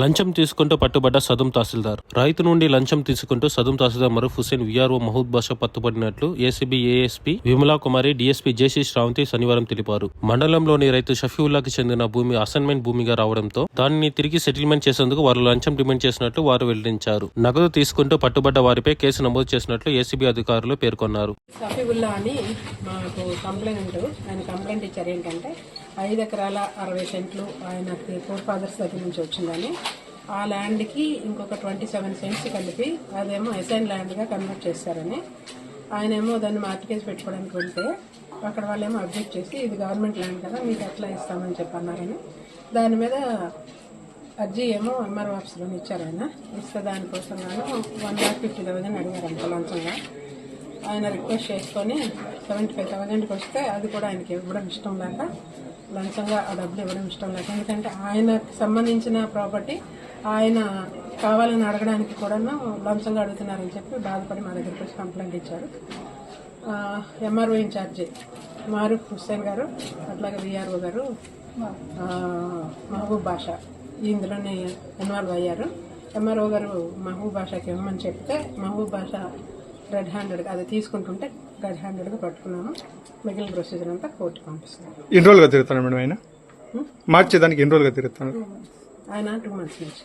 లంచం తీసుకుంటూ పట్టుబడ్డ సదుం తహసీల్దార్. రైతు నుండి లంచం తీసుకుంటూ సదుం తహసీల్దార్ Maroof Hussain VRO Mahood Basha పట్టుబడినట్లు ACB ASP Vimala Kumari DSP JC Sravanthi శనివారం తెలిపారు. మండలంలోని రైతు షఫీవుల్లాకి చెందిన భూమి అసైన్మెంట్ భూమిగా రావడంతో దానిని తిరిగి సెటిల్మెంట్ చేసేందుకు వారు లంచం డిమాండ్ చేసినట్లు వారు వెల్లడించారు. నగదు తీసుకుంటూ పట్టుబడ్డ వారిపై కేసు నమోదు చేసినట్లు ఏసీబీ అధికారులు పేర్కొన్నారు. కంప్లైంట్ ఇచ్చారు ఏంటంటే ఐదు ఎకరాల అరవై సెంట్లు ఆయనకి ఫోర్ ఫాదర్స్ దగ్గర నుంచి వచ్చిందని. ఆ ల్యాండ్కి ఇంకొక ట్వంటీ సెవెన్ సెంట్స్ కలిపి అదేమో ఎస్ఐన్ ల్యాండ్గా కన్వర్ట్ చేస్తారని. ఆయనేమో దాన్ని మార్టికేజ్ పెట్టుకోవడానికి వెళ్తే అక్కడ వాళ్ళేమో అబ్జెక్ట్ చేసి ఇది గవర్నమెంట్ ల్యాండ్ కదా మీకు ఎట్లా ఇస్తామని చెప్పన్నారని. దాని మీద అర్జీ ఏమో ఎంఆర్ ఆఫీస్లో ఇచ్చారు ఆయన. ఇస్తే దానికోసం గాను వన్ ల్యాక్ ఫిఫ్టీ థౌజండ్ అడిగారు అంత లంచంగా. ఆయన రిక్వెస్ట్ చేసుకొని సెవెంటీ ఫైవ్ థౌజండ్కి వస్తే అది కూడా ఆయనకి ఇవ్వడం ఇష్టం లేక లంచంగా ఆ డబ్బులు ఇవ్వడం ఇష్టం లేక. ఎందుకంటే ఆయనకు సంబంధించిన ప్రాపర్టీ ఆయన కావాలని అడగడానికి కూడాను లంచంగా అడుగుతున్నారని చెప్పి బాధపడి మా దగ్గరికి వచ్చి కంప్లైంట్ ఇచ్చారు. ఎంఆర్ఓ ఇన్ఛార్జి మారూఫ్ హుస్సేన్ గారు అట్లాగే విఆర్ఓ గారు మహబూబ్ భాష ఇందులోనే ఇన్వాల్వ్ అయ్యారు. ఎంఆర్ఓ గారు మహబూబ్ భాషకి ఇవ్వమని చెప్తే మహబూబ్ భాష రెడ్ హ్యాండెడ్గా అది తీసుకుంటుంటే రెడ్ హ్యాండెడ్గా పట్టుకున్నాము మిగిలిన ప్రొసీజర్ అంతా కోర్టుకి పంపిస్తున్నాం ఎన్ని రోజులుగా తిరుగుతాను మేడం ఆయన? మార్చేదానికి ఎన్ని రోజులుగా తిరుగుతాను ఆయన టూ మంత్స్ నుంచి.